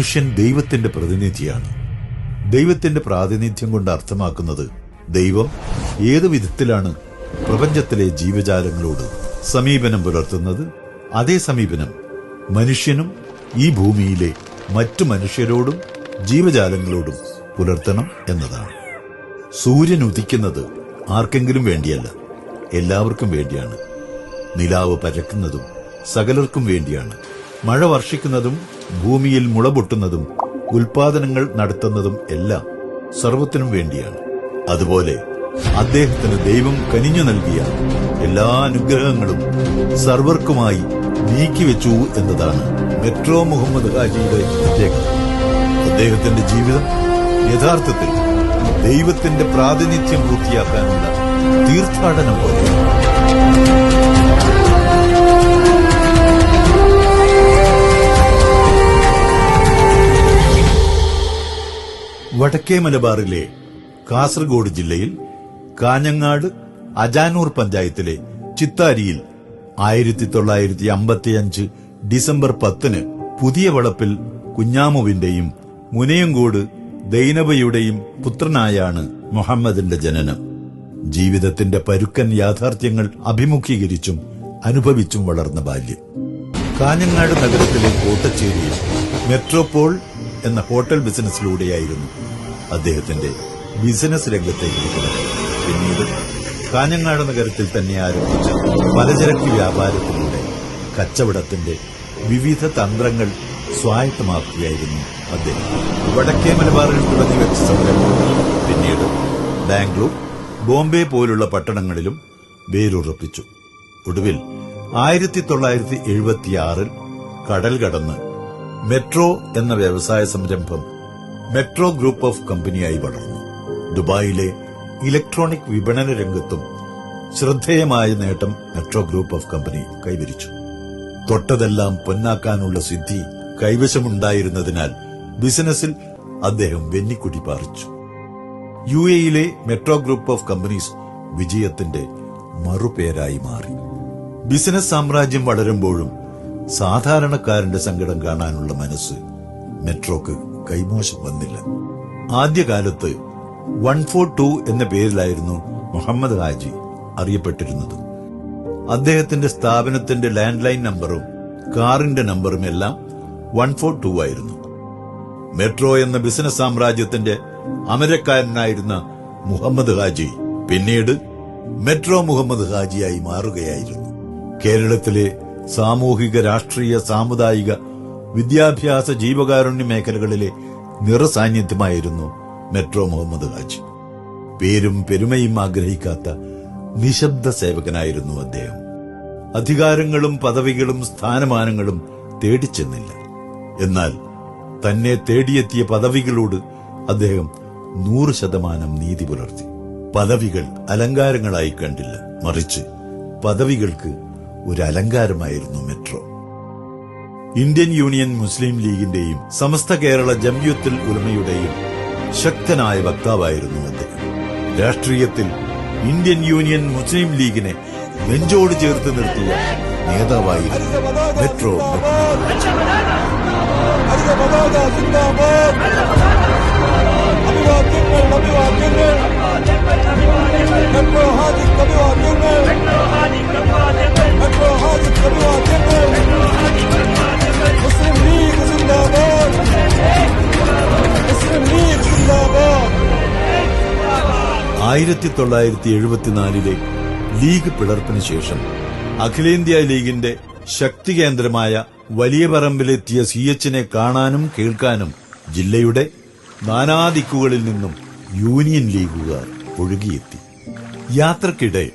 മനുഷ്യൻ ദൈവത്തിന്റെ പ്രതിനിധിയാണ്. ദൈവത്തിന്റെ പ്രാതിനിധ്യം കൊണ്ട് അർത്ഥമാക്കുന്നത് ദൈവം ഏതു വിധത്തിലാണ് പ്രപഞ്ചത്തിലെ ജീവജാലങ്ങളോട് സമീപനം പുലർത്തുന്നത്? അതേ സമീപനം മനുഷ്യനും ഈ ഭൂമിയിലെ മറ്റു മനുഷ്യരോടും ജീവജാലങ്ങളോടും പുലർത്തണം എന്നതാണ്. സൂര്യൻ ഉദിക്കുന്നത് ആർക്കെങ്കിലും വേണ്ടിയല്ല എല്ലാവർക്കും വേണ്ടിയാണ്. നിലാവ് പരക്കുന്നതും സകലർക്കും വേണ്ടിയാണ്. മഴ വർഷിക്കുന്നതും ഭൂമിയിൽ മുളപൊട്ടുന്നതും ഉൽപാദനങ്ങൾ നടത്തുന്നതും എല്ലാം സർവത്തിനും വേണ്ടിയാണ്. അതുപോലെ അദ്ദേഹത്തിന് ദൈവം കനിഞ്ഞു നൽകിയ എല്ലാ അനുഗ്രഹങ്ങളും സർവർക്കുമായി നീക്കിവെച്ചു എന്നതാണ് മെട്രോ മുഹമ്മദ് ഹാജിയുടെ പ്രത്യേകത. അദ്ദേഹത്തിന്റെ ജീവിതം യഥാർത്ഥത്തിൽ ദൈവത്തിന്റെ പ്രാതിനിധ്യം പൂർത്തിയാക്കാനുള്ള തീർത്ഥാടനം പോലെയാണ്. വടക്കേ മലബാറിലെ കാസർഗോഡ് ജില്ലയിൽ കാഞ്ഞങ്ങാട് അജാനൂർ പഞ്ചായത്തിലെ ചിത്താരിയിൽ ആയിരത്തി തൊള്ളായിരത്തി അമ്പത്തിയഞ്ച് ഡിസംബർ പത്തിന് പുതിയ വളപ്പിൽ കുഞ്ഞാമുവിന്റെയും മുനയങ്കോട് ദൈനബയുടെയും പുത്രനായാണ് മുഹമ്മദിന്റെ ജനനം. ജീവിതത്തിന്റെ പരുക്കൻ യാഥാർത്ഥ്യങ്ങൾ അഭിമുഖീകരിച്ചും അനുഭവിച്ചും വളർന്ന ബാല്യം. കാഞ്ഞങ്ങാട് നഗരത്തിലെ കോട്ടച്ചേരിയിൽ മെട്രോപോൾ എന്ന ഹോട്ടൽ ബിസിനസ്സിലൂടെയായിരുന്നു അദ്ദേഹത്തിന്റെ ബിസിനസ് രംഗത്തേക്ക് പിന്നീട് കാഞ്ഞങ്ങാട് നഗരത്തിൽ തന്നെ ആരംഭിച്ച പലചരക്ക് വ്യാപാരത്തിലൂടെ കച്ചവടത്തിന്റെ വിവിധ തന്ത്രങ്ങൾ സ്വായത്തമാക്കുകയായിരുന്നു അദ്ദേഹം. വടക്കേ മലബാറിൽ തുടങ്ങി വെച്ച സംരംഭങ്ങൾ പിന്നീട് ബാംഗ്ലൂർ ബോംബെ പോലുള്ള പട്ടണങ്ങളിലും വേരുറപ്പിച്ചു. ഒടുവിൽ ആയിരത്തി തൊള്ളായിരത്തി എഴുപത്തിയാറിൽ കടൽ കടന്ന് മെട്രോ എന്ന വ്യവസായ സംരംഭം മെട്രോ ഗ്രൂപ്പ് ഓഫ് കമ്പനിയായി വളർന്നു. ദുബായിലെ ഇലക്ട്രോണിക് വിപണന രംഗത്തും ശ്രദ്ധേയമായ നേട്ടം മെട്രോ ഗ്രൂപ്പ് ഓഫ് കമ്പനി കൈവരിച്ചു. തൊട്ടതെല്ലാം പൊന്നാക്കാനുള്ള സിദ്ധി കൈവശമുണ്ടായിരുന്നതിനാൽ ബിസിനസിൽ അദ്ദേഹം വെന്നിക്കുടി പാറിച്ചു. യു എയിലെ മെട്രോ ഗ്രൂപ്പ് ഓഫ് കമ്പനീസ് വിജയത്തിന്റെ മറുപേരായി മാറി. ബിസിനസ് സാമ്രാജ്യം വളരുമ്പോഴും സാധാരണക്കാരന്റെ സങ്കടം കാണാനുള്ള മനസ്സ് മെട്രോക്ക് കൈമോശം വന്നില്ല. ആദ്യകാലത്ത് വൺ ഫോർ ടു എന്ന പേരിലായിരുന്നു മുഹമ്മദ് ഹാജി അറിയപ്പെട്ടിരുന്നത്. അദ്ദേഹത്തിന്റെ സ്ഥാപനത്തിന്റെ ലാൻഡ് ലൈൻ നമ്പറും കാറിന്റെ നമ്പറും എല്ലാം വൺ ഫോർ ടു ആയിരുന്നു. മെട്രോ എന്ന ബിസിനസ് സാമ്രാജ്യത്തിന്റെ അമരക്കാരനായിരുന്ന മുഹമ്മദ് ഹാജി പിന്നീട് മെട്രോ മുഹമ്മദ് ഹാജിയായി മാറുകയായിരുന്നു. കേരളത്തിലെ സാമൂഹിക രാഷ്ട്രീയ സാമുദായിക വിദ്യാഭ്യാസ ജീവകാരുണ്യ മേഖലകളിലെ നിറസാന്നിധ്യമായിരുന്നു മെട്രോ മുഹമ്മദ് ഹാജ്. പേരും പെരുമയും ആഗ്രഹിക്കാത്ത നിശബ്ദ സേവകനായിരുന്നു അദ്ദേഹം. അധികാരങ്ങളും പദവികളും സ്ഥാനമാനങ്ങളും തേടിച്ചെന്നില്ല. എന്നാൽ തന്നെ തേടിയെത്തിയ പദവികളോട് അദ്ദേഹം നൂറ് ശതമാനം നീതി പുലർത്തി. പദവികൾ അലങ്കാരങ്ങളായി കണ്ടില്ല. മറിച്ച് പദവികൾക്ക് ഒരു അലങ്കാരമായിരുന്നു മെട്രോ ഇന്ത്യൻ യൂണിയൻ മുസ്ലിം ലീഗിന്റെയും സമസ്ത കേരള ജംയുത്തിൽ ഉലമയുടെയും ശക്തനായ വക്താവായിരുന്നു അദ്ദേഹം രാഷ്ട്രീയത്തിൽ ഇന്ത്യൻ യൂണിയൻ മുസ്ലിം ലീഗിനെ നെഞ്ചോട് ചേർത്ത് നിർത്തിയ നേതാവായിരുന്നു മെട്രോ ആയിരത്തി തൊള്ളായിരത്തി എഴുപത്തിനാലിലെ ലീഗ് പിളർപ്പിന് ശേഷം അഖിലേന്ത്യാ ലീഗിന്റെ ശക്തി കേന്ദ്രമായ വലിയ പറമ്പിലെത്തിയ സി എച്ചിനെ കാണാനും കേൾക്കാനും ജില്ലയുടെ നാനാദിക്കുകളിൽ നിന്നും യൂണിയൻ ലീഗുകാർ ഒഴുകിയെത്തി. യാത്രക്കിടെ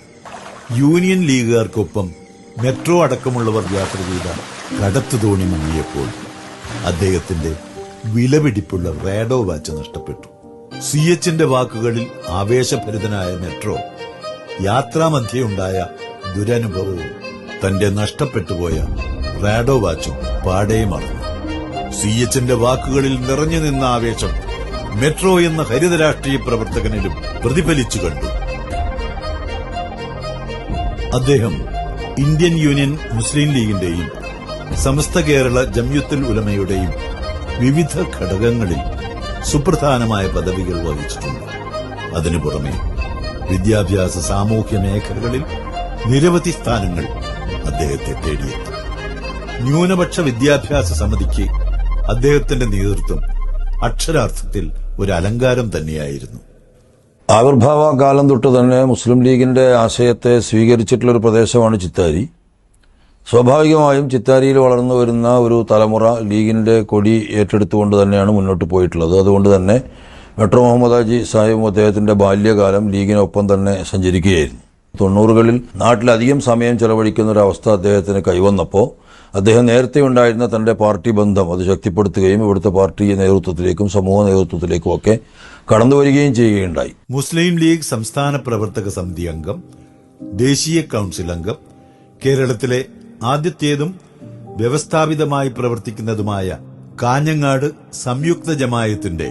യൂണിയൻ ലീഗുകാർക്കൊപ്പം മെട്രോ അടക്കമുള്ളവർ യാത്ര ചെയ്ത കടത്തുതോണി മുങ്ങിയപ്പോൾ അദ്ദേഹത്തിന്റെ വിലപിടിപ്പുള്ള റേഡോ വാച്ച് നഷ്ടപ്പെട്ടു. സി എച്ചിന്റെ വാക്കുകളിൽ ആവേശഭരിതനായ മെട്രോ യാത്രാമധ്യയുണ്ടായ ദുരനുഭവവും തന്റെ നഷ്ടപ്പെട്ടുപോയ റാഡോ വാച്ചും പാടേ മറന്നു സി എച്ചിന്റെ വാക്കുകളിൽ നിറഞ്ഞു നിന്ന ആവേശം മെട്രോ എന്ന ഹരിത രാഷ്ട്രീയ പ്രവർത്തകനിലും പ്രതിഫലിച്ചു കണ്ടു. അദ്ദേഹം ഇന്ത്യൻ യൂണിയൻ മുസ്ലിം ലീഗിന്റെയും സമസ്ത കേരള ജംയുത്തുൽ ഉലമയുടെയും വിവിധ ഘടകങ്ങളിൽ സുപ്രധാനമായ പദവികൾ വഹിച്ചിട്ടുണ്ട്. അതിനു പുറമെ വിദ്യാഭ്യാസ സാമൂഹ്യ മേഖലകളിൽ നിരവധി സ്ഥാനങ്ങൾ അദ്ദേഹത്തെ തേടിയെത്തി. ന്യൂനപക്ഷ വിദ്യാഭ്യാസ സമിതിക്ക് അദ്ദേഹത്തിന്റെ നേതൃത്വം അക്ഷരാർത്ഥത്തിൽ ഒരു അലങ്കാരം തന്നെയായിരുന്നു. ആവിർഭാവ കാലം തൊട്ട് തന്നെ മുസ്ലിം ലീഗിന്റെ ആശയത്തെ സ്വീകരിച്ചിട്ടുള്ള ഒരു പ്രദേശമാണ് ചിത്താരി. സ്വാഭാവികമായും ചിത്താരിയിൽ വളർന്നു വരുന്ന ഒരു തലമുറ ലീഗിന്റെ കൊടി ഏറ്റെടുത്തുകൊണ്ട് തന്നെയാണ് മുന്നോട്ട് പോയിട്ടുള്ളത്. അതുകൊണ്ട് തന്നെ മെട്രോ മുഹമ്മദ് ഹാജി സാഹിബും അദ്ദേഹത്തിന്റെ ബാല്യകാലം ലീഗിനൊപ്പം തന്നെ സഞ്ചരിക്കുകയായിരുന്നു. തൊണ്ണൂറുകളിൽ നാട്ടിലധികം സമയം ചെലവഴിക്കുന്ന ഒരു അവസ്ഥ അദ്ദേഹത്തിന് കൈവന്നപ്പോൾ അദ്ദേഹം നേരത്തെ ഉണ്ടായിരുന്ന തന്റെ പാർട്ടി ബന്ധം അത് ശക്തിപ്പെടുത്തുകയും ഇവിടുത്തെ പാർട്ടി നേതൃത്വത്തിലേക്കും സമൂഹ നേതൃത്വത്തിലേക്കും ഒക്കെ കടന്നു വരികയും ചെയ്യുകയുണ്ടായി. മുസ്ലിം ലീഗ് സംസ്ഥാന പ്രവർത്തക സമിതി അംഗം ദേശീയ കൗൺസിൽ അംഗം കേരളത്തിലെ ആദ്യത്തേതും വ്യവസ്ഥാപിതമായി പ്രവർത്തിക്കുന്നതുമായ കാഞ്ഞങ്ങാട് സംയുക്ത ജമായത്തിന്റെ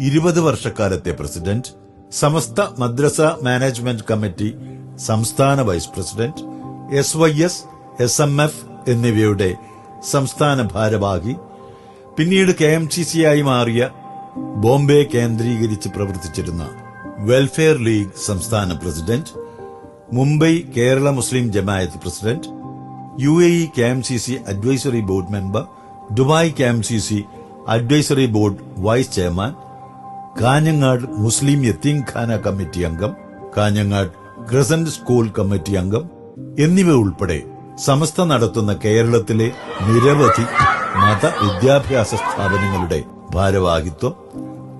ഇരുപത് വർഷക്കാലത്തെ പ്രസിഡന്റ് സമസ്ത മദ്രസ മാനേജ്മെന്റ് കമ്മിറ്റി സംസ്ഥാന vice president S Y S S M F എന്നിവയുടെ സംസ്ഥാന ഭാരവാഹി പിന്നീട് കെ എം സി സി ആയി മാറിയ ബോംബെ കേന്ദ്രീകരിച്ച് പ്രവർത്തിച്ചിരുന്ന വെൽഫെയർ ലീഗ് സംസ്ഥാന president Mumbai Kerala Muslim Jamaat president U A E K M C C advisory board member Dubai K M C C advisory board vice chairman Kanhangad Muslim Yatheemkhana committee അംഗം Kanhangad crescent school committee അംഗം എന്നിവ ഉൾപ്പെടെ സമസ്ത നടത്തുന്ന കേരളത്തിലെ നിരവധി മത വിദ്യാഭ്യാസ സ്ഥാപനങ്ങളുടെ ഭാരവാഹിത്വം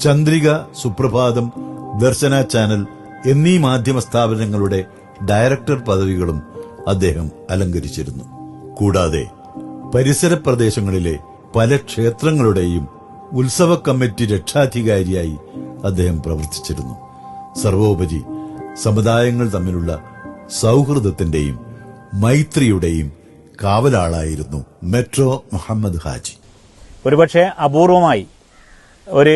ചന്ദ്രിക സുപ്രഭാതം ദർശന ചാനൽ എന്നീ മാധ്യമ സ്ഥാപനങ്ങളുടെ ഡയറക്ടർ പദവികളും അദ്ദേഹം അലങ്കരിച്ചിരുന്നു. കൂടാതെ പരിസര പ്രദേശങ്ങളിലെ പല ക്ഷേത്രങ്ങളുടെയും ഉത്സവ കമ്മിറ്റി രക്ഷാധികാരിയായി അദ്ദേഹം പ്രവർത്തിച്ചിരുന്നു. സർവോപരി സമുദായങ്ങൾ തമ്മിലുള്ള സൗഹൃദത്തിന്റെയും മൈത്രിയുടെയും കാവലാളായിരുന്നു മെട്രോ മുഹമ്മദ് ഹാജി. ഒരുപക്ഷെ അപൂർവമായി ഒരു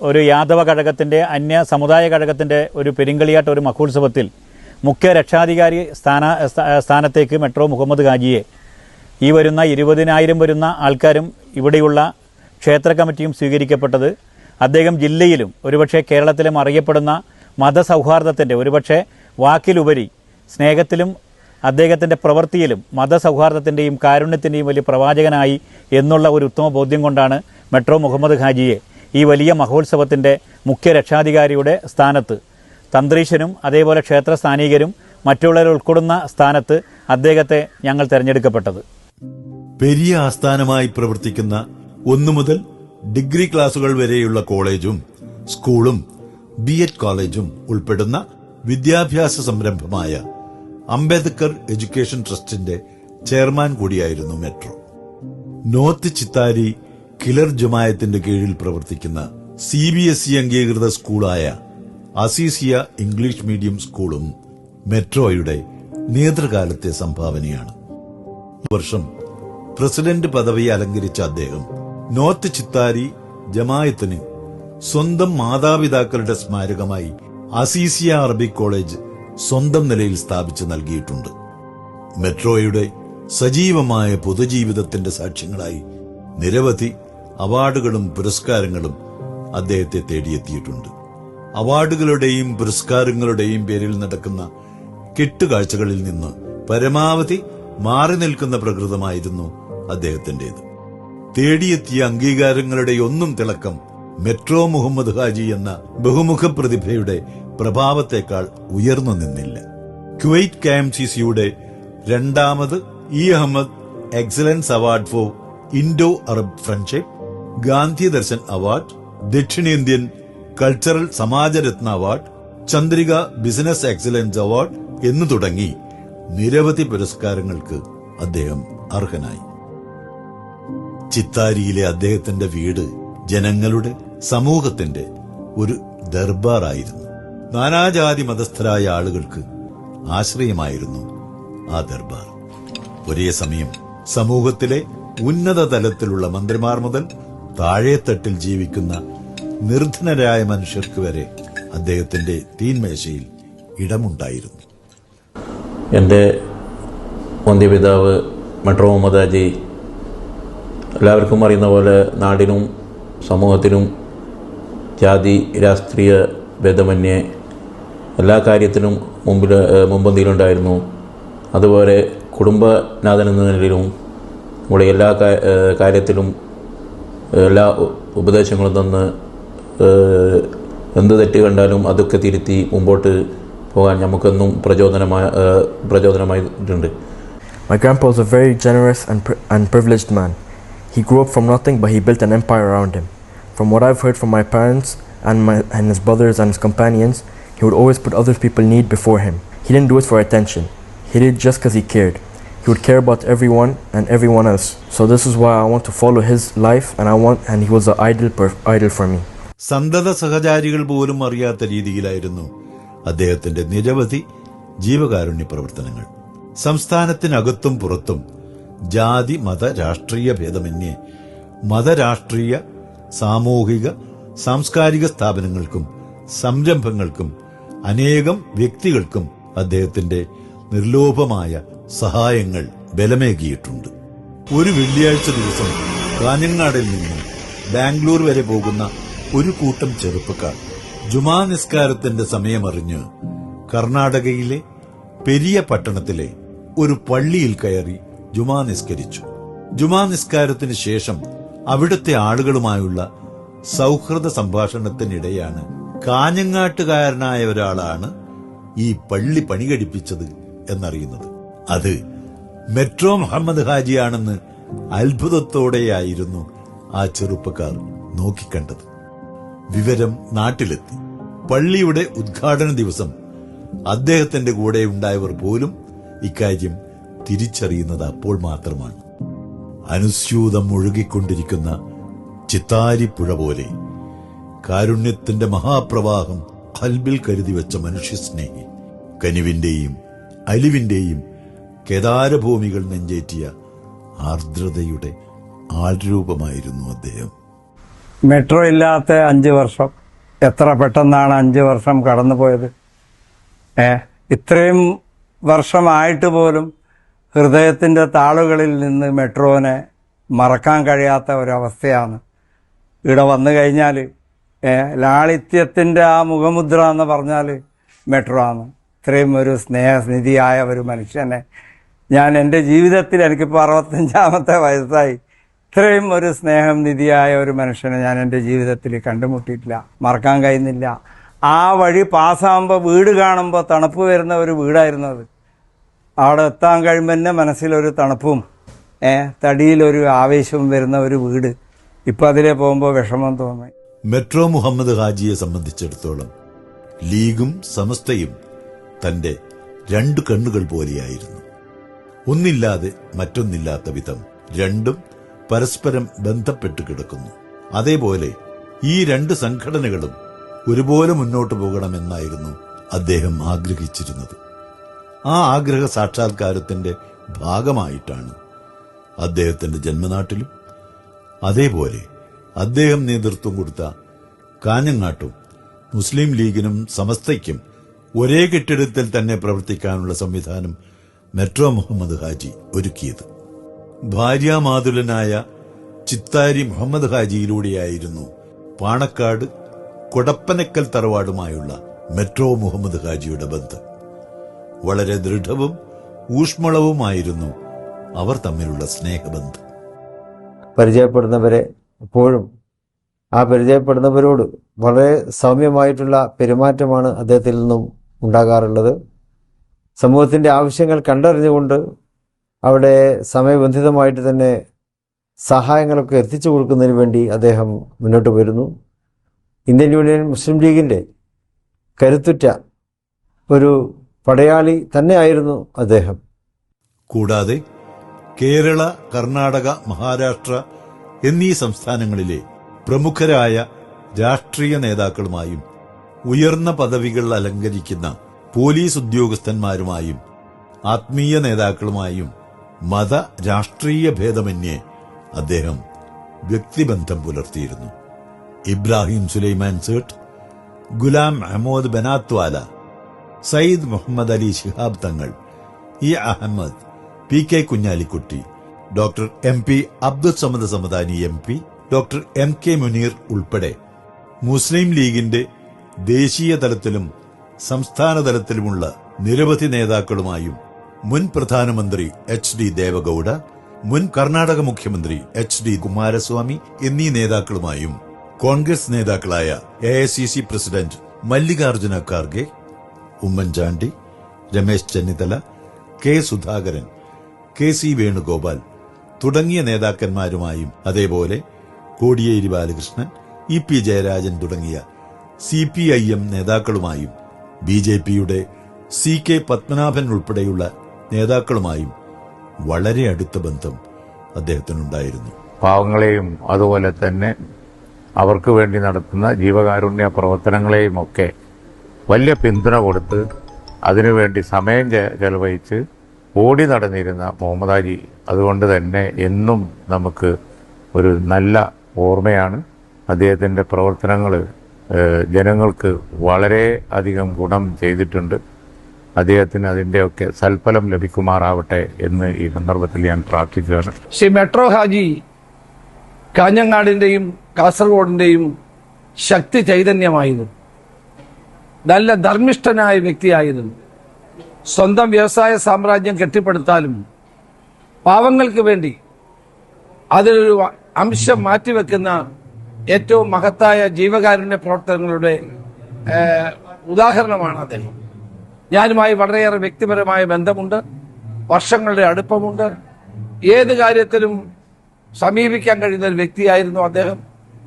ഒരു യാദവ ഘടകത്തിന്റെ അന്യ സമുദായ ഘടകത്തിന്റെ ഒരു പെരിങ്കളിയാട്ട ഒരു മഹോത്സവത്തിൽ മുഖ്യ രക്ഷാധികാരി സ്ഥാന സ്ഥാ- സ്ഥാനത്തേക്ക് മെട്രോ മുഹമ്മദ് ഹാജിയെ ഈ വരുന്ന ഇരുപതിനായിരം വരുന്ന ആൾക്കാരും ഇവിടെയുള്ള ക്ഷേത്ര കമ്മിറ്റിയും സ്വീകരിക്കപ്പെട്ടത് അദ്ദേഹം ജില്ലയിലും ഒരുപക്ഷെ കേരളത്തിലും അറിയപ്പെടുന്ന മതസൗഹാർദ്ദത്തിന്റെ ഒരുപക്ഷെ വാക്കിലുപരി സ്നേഹത്തിലും അദ്ദേഹത്തിന്റെ പ്രവൃത്തിയിലും മതസൗഹാർദ്ദത്തിന്റെയും കാരുണ്യത്തിന്റെയും വലിയ പ്രവാചകനായി എന്നുള്ള ഒരു ഉത്തമ ബോധ്യം കൊണ്ടാണ് മെട്രോ മുഹമ്മദ് ഹാജിയെ ഈ വലിയ മഹോത്സവത്തിന്റെ മുഖ്യ രക്ഷാധികാരിയുടെ സ്ഥാനത്ത്. തന്ത്രീശനും അതേപോലെ ക്ഷേത്ര സ്ഥാനീകരും മറ്റുള്ളവരെ ഉൾക്കൊള്ളുന്ന സ്ഥാനത്ത് അദ്ദേഹത്തെ ഞങ്ങൾ തിരഞ്ഞെടുക്കപ്പെട്ടത്. പെരിയ ആസ്ഥാനമായി പ്രവർത്തിക്കുന്ന ഒന്നു മുതൽ ഡിഗ്രി ക്ലാസുകൾ വരെയുള്ള കോളേജും സ്കൂളും ബി കോളേജും ഉൾപ്പെടുന്ന വിദ്യാഭ്യാസ സംരംഭമായ അംബേദ്കർ എഡ്യൂക്കേഷൻ ട്രസ്റ്റിന്റെ ചെയർമാൻ കൂടിയായിരുന്നു മെട്രോ. നോർത്ത് ചിത്താരി കിലർ ജമായത്തിന്റെ കീഴിൽ പ്രവർത്തിക്കുന്ന സി ബി എസ് ഇ അംഗീകൃത സ്കൂളായ അസീസിയ ഇംഗ്ലീഷ് മീഡിയം സ്കൂളും മെട്രോയുടെ നേതൃകാലത്തെ സംഭാവനയാണ്. വർഷം പ്രസിഡന്റ് പദവി അലങ്കരിച്ച അദ്ദേഹം നോർത്ത് ചിത്താരി ജമായത്തിന് സ്വന്തം മാതാപിതാക്കളുടെ സ്മാരകമായി അസീസിയ അറബിക് കോളേജ് സ്വന്തം നിലയിൽ സ്ഥാപിച്ച് നൽകിയിട്ടുണ്ട്. മെട്രോയുടെ സജീവമായ പൊതുജീവിതത്തിന്റെ സാക്ഷ്യങ്ങളായി നിരവധി അവാർഡുകളും പുരസ്കാരങ്ങളും അദ്ദേഹത്തെ തേടിയെത്തിയിട്ടുണ്ട്. അവാർഡുകളുടെയും പുരസ്കാരങ്ങളുടെയും പേരിൽ നടക്കുന്ന കെട്ടുകാഴ്ചകളിൽ നിന്ന് പരമാവധി മാറി നിൽക്കുന്ന പ്രകൃതമായിരുന്നു അദ്ദേഹത്തിന്റേത്. തേടിയെത്തിയ അംഗീകാരങ്ങളുടെ ഒന്നും തിളക്കം മെട്രോ മുഹമ്മദ് ഹാജി എന്ന ബഹുമുഖ പ്രതിഭയുടെ പ്രഭാവത്തെക്കാൾ ഉയർന്നു നിന്നില്ല. കുവൈറ്റ് കെ എം സി സിയുടെ രണ്ടാമത് E Ahammed excellence award for Indo Arab friendship Gandhi Darshan award ദക്ഷിണേന്ത്യൻ cultural സമാജരത്ന award Chandrika business excellence award എന്നു തുടങ്ങി നിരവധി പുരസ്കാരങ്ങൾക്ക് അദ്ദേഹം അർഹനായി. ചിത്താരിയിലെ അദ്ദേഹത്തിന്റെ വീട് ജനങ്ങളുടെ സമൂഹത്തിന്റെ ഒരു ദർബാറായിരുന്നു. നാനാജാതി മതസ്ഥരായ ആളുകൾക്ക് ആശ്രയമായിരുന്നു ആ ദർബാർ. ഒരേ സമയം സമൂഹത്തിലെ ഉന്നത തലത്തിലുള്ള മന്ത്രിമാർ മുതൽ താഴെത്തട്ടിൽ ജീവിക്കുന്ന നിർധനരായ മനുഷ്യർക്ക് വരെ അദ്ദേഹത്തിന്റെ തീന്മേശയിൽ ഇടമുണ്ടായിരുന്നു. എന്റെ പിതാവ് മെട്രോ മുഹമ്മദ് ഹാജി എല്ലാവർക്കും അറിയുന്ന പോലെ നാടിനും സമൂഹത്തിനും ജാതി രാഷ്ട്രീയ ഭേദമന്യേ എല്ലാ കാര്യത്തിനും മുമ്പിൽ ഏഹ് മുൻപന്തിയിലുണ്ടായിരുന്നു അതുപോലെ കുടുംബനാഥൻ എന്ന നിലയിലും നമ്മുടെ എല്ലാ കാ- ഏഹ് കാര്യത്തിലും എല്ലാ ഉ- ഉപദേശങ്ങളും തന്ന് ഏഹ് എന്ത് തെറ്റ് കണ്ടാലും അതൊക്കെ തിരുത്തി മുമ്പോട്ട് പോകാൻ നമുക്കെന്നും പ്രചോദനമായ ഏഹ് പ്രചോദനമായിട്ടുണ്ട് My grandpa was a very generous and, pri- and privileged man. He grew up from nothing, but he built an empire around him. From what I've heard from my parents and, my, and his brothers and his companions, he would always put other people's need before him. He didn't do it for attention. He did it just because he cared. He would care about everyone and everyone else. So this is why I want to follow his life, and I want, and he was an idol, idol for me. സന്തത സഹചാരികൾ പോലും അറിയാത്ത രീതിയിലായിരുന്നു അദ്ദേഹത്തിന്റെ നിരവധി ജീവകാരുണ്യ പ്രവർത്തനങ്ങൾ സംസ്ഥാനത്തിനകത്തും പുറത്തും ജാതി മത രാഷ്ട്രീയ ഭേദമന്യേ മതരാഷ്ട്രീയ സാമൂഹിക സാംസ്കാരിക സ്ഥാപനങ്ങൾക്കും സംരംഭങ്ങൾക്കും അനേകം വ്യക്തികൾക്കും അദ്ദേഹത്തിന്റെ നിർലോഭമായ സഹായങ്ങൾ ബലമേകിയിട്ടുണ്ട്. ഒരു വെള്ളിയാഴ്ച ദിവസം കാഞ്ഞങ്ങാടിൽ നിന്നും ബാംഗ്ലൂർ വരെ പോകുന്ന ഒരു കൂട്ടം ചെറുപ്പക്കാർ ജുമാ നിസ്കാരത്തിന്റെ സമയമറിഞ്ഞ് കർണാടകയിലെ പെരിയ പട്ടണത്തിലെ ഒരു പള്ളിയിൽ കയറി ജുമാ നിസ്കരിച്ചു. ജുമാ നിസ്കാരത്തിന് ശേഷം അവിടുത്തെ ആളുകളുമായുള്ള സൗഹൃദ സംഭാഷണത്തിനിടെയാണ് കാഞ്ഞങ്ങാട്ടുകാരനായ ഒരാളാണ് ഈ പള്ളി പണി പണികഴിപ്പിച്ചത് എന്നറിയുന്നത്. അത് മെട്രോ മുഹമ്മദ് ഹാജിയാണെന്ന് അത്ഭുതത്തോടെയായിരുന്നു ആ ചെറുപ്പക്കാർ നോക്കിക്കണ്ടത്. വിവരം നാട്ടിലെത്തി. പള്ളിയുടെ ഉദ്ഘാടന ദിവസം അദ്ദേഹത്തിന്റെ കൂടെ ഉണ്ടായവർ പോലും ഇക്കാര്യം തിരിച്ചറിയുന്നത് അപ്പോൾ മാത്രമാണ്. അനുസ്യൂതം ഒഴുകിക്കൊണ്ടിരിക്കുന്ന ചിത്താരിപ്പുഴ പോലെ കാരുണ്യത്തിന്റെ മഹാപ്രവാഹം ഹൽബിൽ കരുതി വെച്ച മനുഷ്യസ്നേഹി. കനിവിന്റെയും അലിവിന്റെയും കേദാരഭൂമികൾ നെഞ്ചേറ്റിയ ആർദ്രതയുടെ ആൾരൂപമായിരുന്നു അദ്ദേഹം. മെട്രോ ഇല്ലാത്ത അഞ്ച് വർഷം. എത്ര പെട്ടെന്നാണ് അഞ്ച് വർഷം കടന്നുപോയത്? ഏ ഇത്രയും വർഷമായിട്ട് പോലും ഹൃദയത്തിന്റെ താളുകളിൽ നിന്ന് മെട്രോനെ മറക്കാൻ കഴിയാത്ത ഒരവസ്ഥയാണ്. ഇവിടെ വന്നു കഴിഞ്ഞാൽ ലാളിത്യത്തിന്റെ ആ മുഖമുദ്ര എന്ന് പറഞ്ഞാൽ മെട്രോ ആണ് ഇത്രയും ഒരു സ്നേഹനിധിയായ ഒരു മനുഷ്യനെ ഞാൻ എന്റെ ജീവിതത്തിൽ എനിക്കിപ്പോൾ അറുപത്തഞ്ചാമത്തെ വയസ്സായി. ഇത്രയും ഒരു സ്നേഹം നിധിയായ ഒരു മനുഷ്യനെ ഞാൻ എന്റെ ജീവിതത്തിൽ കണ്ടുമുട്ടിയിട്ടില്ല. മറക്കാൻ കഴിയുന്നില്ല. ആ വഴി പാസ്സാകുമ്പോൾ വീട് കാണുമ്പോൾ തണുപ്പ് വരുന്ന ഒരു വീടായിരുന്നു അത്. അവിടെ എത്താൻ കഴിയുമ്പോൾ തന്നെ മനസ്സിലൊരു തണുപ്പും തടിയിലൊരു ആവേശവും വരുന്ന ഒരു വീട്. ഇപ്പം അതിലെ പോകുമ്പോൾ വിഷമം തോന്നി. മെട്രോ മുഹമ്മദ് ഹാജിയെ സംബന്ധിച്ചിടത്തോളം ലീഗും സമസ്തയും തന്റെ രണ്ടു കണ്ണുകൾ പോലെയായിരുന്നു. ഒന്നില്ലാതെ മറ്റൊന്നില്ലാത്ത വിധം രണ്ടും പരസ്പരം ബന്ധപ്പെട്ട് കിടക്കുന്നു. അതേപോലെ ഈ രണ്ട് സംഘടനകളും ഒരുപോലെ മുന്നോട്ടു പോകണമെന്നായിരുന്നു അദ്ദേഹം ആഗ്രഹിച്ചിരുന്നത്. ആ ആഗ്രഹ സാക്ഷാത്കാരത്തിന്റെ ഭാഗമായിട്ടാണ് അദ്ദേഹത്തിന്റെ ജന്മനാട്ടിലും അതേപോലെ അദ്ദേഹം നേതൃത്വം കൊടുത്ത കാഞ്ഞങ്ങാട്ടും മുസ്ലിം ലീഗിനും സമസ്തയ്ക്കും ഒരേ കെട്ടിടത്തിൽ തന്നെ പ്രവർത്തിക്കാനുള്ള സംവിധാനം മെട്രോ മുഹമ്മദ് ഹാജി ഒരുക്കിയത്. ഭാര്യാമാതുലനായ ചിത്താരി മുഹമ്മദ് ഹാജിയിലൂടെയായിരുന്നു പാണക്കാട് കൊടപ്പനക്കൽ തറവാടുമായുള്ള മെട്രോ മുഹമ്മദ് ഹാജിയുടെ ബന്ധം. വളരെ ദൃഢവും ഊഷ്മളവുമായിരുന്നു അവർ തമ്മിലുള്ള സ്നേഹബന്ധം. പരിചയപ്പെടുന്നവരെ എപ്പോഴും ആ പരിചയപ്പെടുന്നവരോട് വളരെ സൗമ്യമായിട്ടുള്ള പെരുമാറ്റമാണ് അദ്ദേഹത്തിൽ നിന്നും ഉണ്ടാകാറുള്ളത്. സമൂഹത്തിന്റെ ആവശ്യങ്ങൾ കണ്ടറിഞ്ഞുകൊണ്ട് അവിടെ സമയബന്ധിതമായിട്ട് തന്നെ സഹായങ്ങളൊക്കെ എത്തിച്ചു കൊടുക്കുന്നതിന് വേണ്ടി അദ്ദേഹം മുന്നോട്ട് വരുന്നു ഇന്ത്യൻ യൂണിയൻ മുസ്ലിം ലീഗിന്റെ കരുത്തുറ്റ ഒരു പടയാളി തന്നെയായിരുന്നു അദ്ദേഹം. കൂടാതെ കേരള കർണാടക മഹാരാഷ്ട്ര എന്നീ സംസ്ഥാനങ്ങളിലെ പ്രമുഖരായ രാഷ്ട്രീയ നേതാക്കളുമായും ഉയർന്ന പദവികൾ അലങ്കരിക്കുന്ന പോലീസ് ഉദ്യോഗസ്ഥന്മാരുമായും ആത്മീയ നേതാക്കളുമായും മത രാഷ്ട്രീയ ഭേദമന്യേ അദ്ദേഹം വ്യക്തിബന്ധം പുലർത്തിയിരുന്നു. Ibrahim Sulaiman Sait Ghulam Ahmed Banatwala Sayyid Muhammad Ali Shihab Thangal E Ahamed P K Kunhalikutty doctor M P Abdul Samad Samadani M P doctor M K Muneer ഉൾപ്പെടെ മുസ്ലിം ലീഗിന്റെ ദേശീയ തലത്തിലും സംസ്ഥാന തലത്തിലുമുള്ള നിരവധി നേതാക്കളുമായും മുൻ പ്രധാനമന്ത്രി എച്ച് ഡി ദേവഗൌഡ മുൻ കർണാടക മുഖ്യമന്ത്രി എച്ച് ഡി കുമാരസ്വാമി എന്നീ നേതാക്കളുമായും കോൺഗ്രസ് നേതാക്കളായ A I C C president Mallikarjuna Kharge Oommen Chandy Ramesh Chennithala K Sudhakaran K C Venugopal തുടങ്ങിയ നേതാക്കന്മാരുമായും അതേപോലെ കോടിയേരി ബാലകൃഷ്ണൻ ഇ പി ജയരാജൻ തുടങ്ങിയ സി പി ഐ എം നേതാക്കളുമായും ബി ജെ പിയുടെ സി കെ പത്മനാഭൻ ഉൾപ്പെടെയുള്ള നേതാക്കളുമായും വളരെ അടുത്ത ബന്ധം അദ്ദേഹത്തിനുണ്ടായിരുന്നു. പാവങ്ങളെയും അതുപോലെ തന്നെ അവർക്ക് വേണ്ടി നടത്തുന്ന ജീവകാരുണ്യ പ്രവർത്തനങ്ങളെയും ഒക്കെ വലിയ പിന്തുണ കൊടുത്ത് അതിനുവേണ്ടി സമയം ചെലവഴിച്ച് ഓടി നടന്നിരുന്ന മുഹമ്മദ് അലി അതുകൊണ്ട് തന്നെ എന്നും നമുക്ക് ഒരു നല്ല ഓർമ്മയാണ്. അദ്ദേഹത്തിന്റെ പ്രവർത്തനങ്ങൾ ജനങ്ങൾക്ക് വളരെ അധികം ഗുണം ചെയ്തിട്ടുണ്ട്. അദ്ദേഹത്തിന് അതിന്റെയൊക്കെ സൽഫലം ലഭിക്കുമാറാവട്ടെ എന്ന് ഈ സന്ദർഭത്തിൽ ഞാൻ പ്രാർത്ഥിക്കുകയാണ്. ശ്രീ മെട്രോ ഹാജി കാഞ്ഞങ്ങാടിന്റെയും കാസർഗോഡിന്റെയും ശക്തി ചൈതന്യമായിരുന്നു നല്ല ധർമ്മിഷ്ഠനായ വ്യക്തിയായിരുന്നു സ്വന്തം വ്യവസായ സാമ്രാജ്യം കെട്ടിപ്പടുത്താലും പാവങ്ങൾക്ക് വേണ്ടി അതിലൊരു അംശം മാറ്റിവെക്കുന്ന ഏറ്റവും മഹത്തായ ജീവകാരുണ്യ പ്രവർത്തനങ്ങളുടെ ഉദാഹരണമാണ് അദ്ദേഹം. ഞാനുമായി വളരെയേറെ വ്യക്തിപരമായ ബന്ധമുണ്ട് വർഷങ്ങളുടെ അടുപ്പമുണ്ട്. ഏത് കാര്യത്തിലും സമീപിക്കാൻ കഴിയുന്ന ഒരു വ്യക്തിയായിരുന്നു അദ്ദേഹം.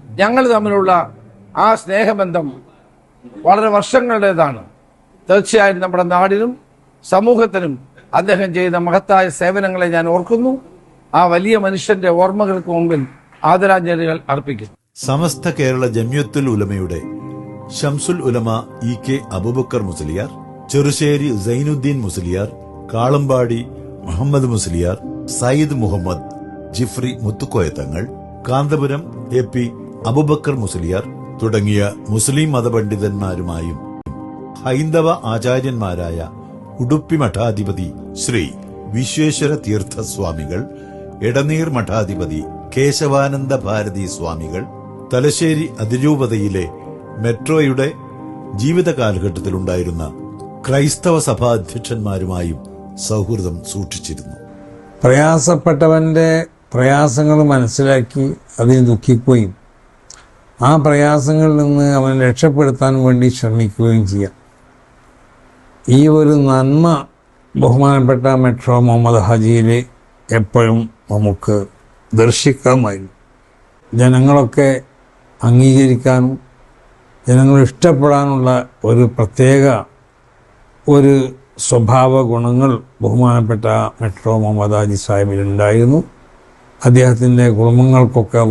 ഞങ്ങൾ തമ്മിലുള്ള ആ സ്നേഹബന്ധം വളരെ വർഷങ്ങളുടേതാണ്. തീർച്ചയായും നമ്മുടെ നാടിനും സമൂഹത്തിനും അദ്ദേഹം ചെയ്ത മഹത്തായ സേവനങ്ങളെ ഞാൻ ഓർക്കുന്നു. ആ വലിയ മനുഷ്യന്റെ ഓർമ്മകൾക്ക് മുമ്പിൽ ആദരാഞ്ജലികൾ അർപ്പിക്കുന്നു. Samastha Kerala ജമ്യത്തുൽ ഉലമയുടെ Shamsul Ulama E K Abubakar Musliyar Cherussery Zainuddin Musliyar Kalambadi Muhammad Musliyar Sayyid Muhammad Jifri Muthukoya Thangal Kanthapuram A P Abubakar Musliyar തുടങ്ങിയ മുസ്ലിം മതപണ്ഡിതന്മാരുമായും ഹൈന്ദവ ആചാര്യന്മാരായ ഉടുപ്പി മഠാധിപതി ശ്രീ വിശ്വേശ്വര തീർത്ഥ സ്വാമികൾ എടനീർ മഠാധിപതി കേശവാനന്ദ ഭാരതി സ്വാമികൾ തലശ്ശേരി അതിരൂപതയിലെ മെട്രോയുടെ ജീവിത കാലഘട്ടത്തിലുണ്ടായിരുന്ന ക്രൈസ്തവ സഭാ അധ്യക്ഷന്മാരുമായും സൗഹൃദം സൂക്ഷിച്ചിരുന്നു. പ്രയാസപ്പെട്ടവന്റെ പ്രയാസങ്ങൾ മനസ്സിലാക്കി അതിന് ദുഃഖിക്കുകയും ആ പ്രയാസങ്ങളിൽ നിന്ന് അവനെ രക്ഷപ്പെടുത്താൻ വേണ്ടി ശ്രമിക്കുകയും ചെയ്യാം. ഈ ഒരു നന്മ ബഹുമാനപ്പെട്ട മെട്രോ മുഹമ്മദ് ഹജിയിൽ എപ്പോഴും നമുക്ക് ദർശിക്കാമായിരുന്നു. ജനങ്ങളൊക്കെ അംഗീകരിക്കാനും ജനങ്ങൾ ഇഷ്ടപ്പെടാനുള്ള ഒരു പ്രത്യേക ഒരു സ്വഭാവ ഗുണങ്ങൾ ബഹുമാനപ്പെട്ട മെട്രോ മുഹമ്മദ് ഹാജി സാഹിബിലുണ്ടായിരുന്നു അദ്ദേഹത്തിന്റെ കുടുംബങ്ങൾക്കൊക്കെ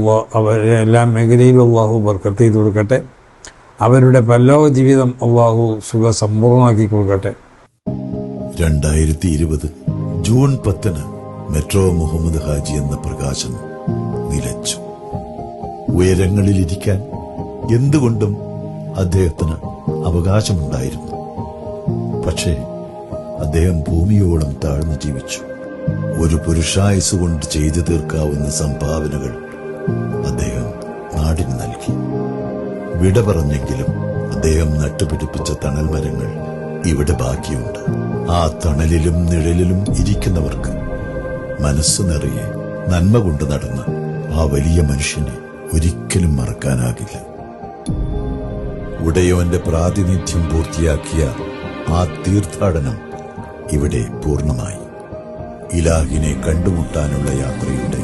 അവരെ എല്ലാ മേഖലയിലും അള്ളാഹു ബർക്കത്ത് ചെയ്ത് കൊടുക്കട്ടെ. അവരുടെ പരലോക ജീവിതം അള്ളാഹു സുഖസമ്പൂർണമാക്കി കൊടുക്കട്ടെ. രണ്ടായിരത്തി ഇരുപത് ജൂൺ പത്തിന് മെട്രോ മുഹമ്മദ് ഹാജി എന്ന പ്രകാശം നിലച്ചു. ഉയരങ്ങളിലിരിക്കാൻ എന്തുകൊണ്ടും അദ്ദേഹത്തിന് അവകാശമുണ്ടായിരുന്നു. പക്ഷേ അദ്ദേഹം ഭൂമിയോളം താഴ്ന്നു ജീവിച്ചു. ഒരു പുരുഷായുസ് കൊണ്ട് ചെയ്തു തീർക്കാവുന്ന സംഭാവനകൾ അദ്ദേഹം നാടിന് നൽകി. വിട പറഞ്ഞെങ്കിലും അദ്ദേഹം നട്ടുപിടിപ്പിച്ച തണൽ മരങ്ങൾ ഇവിടെ ബാക്കിയുണ്ട്. ആ തണലിലും നിഴലിലും ഇരിക്കുന്നവർക്ക് മനസ്സ് നിറയെ നന്മ കൊണ്ട് നടന്ന ആ വലിയ മനുഷ്യനെ ഒരിക്കലും മറക്കാനാകില്ല. ഉടയോന്റെ പ്രാതിനിധ്യം പൂർത്തിയാക്കിയ ആ തീർത്ഥാടനം ഇവിടെ പൂർണമായി. ഇലാഹിനെ കണ്ടുമുട്ടാനുള്ള യാത്രയുടെ